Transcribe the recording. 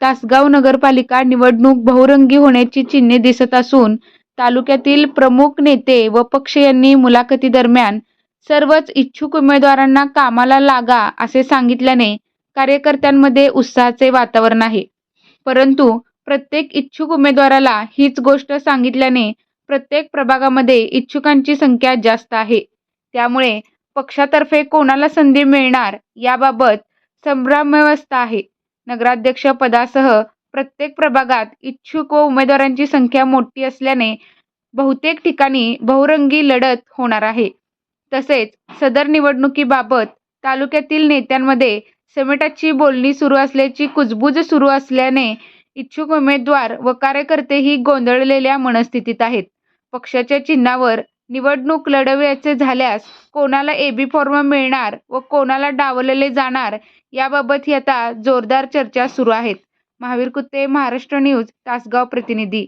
तासगाव नगरपालिका निवडणूक बहुरंगी होण्याची चिन्हे दिसत असून तालुक्यातील प्रमुख नेते व पक्ष यांनी मुलाखतीदरम्यान सर्वच इच्छुक उमेदवारांना कामाला लागा असे सांगितल्याने कार्यकर्त्यांमध्ये उत्साहाचे वातावरण आहे. परंतु प्रत्येक इच्छुक उमेदवाराला हीच गोष्ट सांगितल्याने प्रत्येक प्रभागामध्ये इच्छुकांची संख्या जास्त आहे. त्यामुळे पक्षातर्फे कोणाला संधी मिळणार याबाबत संभ्रमावस्था आहे. नगराध्यक्ष पदासह प्रत्येक प्रभागात इच्छुक व उमेदवारांची संख्या मोठी असल्याने बहुतेक ठिकाणी बहुरंगी लढत होणार आहे. तसेच सदर निवडणुकीबाबत तालुक्यातील नेत्यांमध्ये समेटाची बोलणी सुरू असल्याची कुजबूज सुरू असल्याने इच्छुक उमेदवार व कार्यकर्तेही गोंधळलेल्या मनस्थितीत आहेत. पक्षाच्या चिन्हावर निवडणूक लढवायचे झाल्यास कोणाला एबी फॉर्म मिळणार व कोणाला डावलले जाणार याबाबत आता जोरदार चर्चा सुरू आहेत. महावीर कुत्ते महाराष्ट्र न्यूज तासगाव प्रतिनिधी.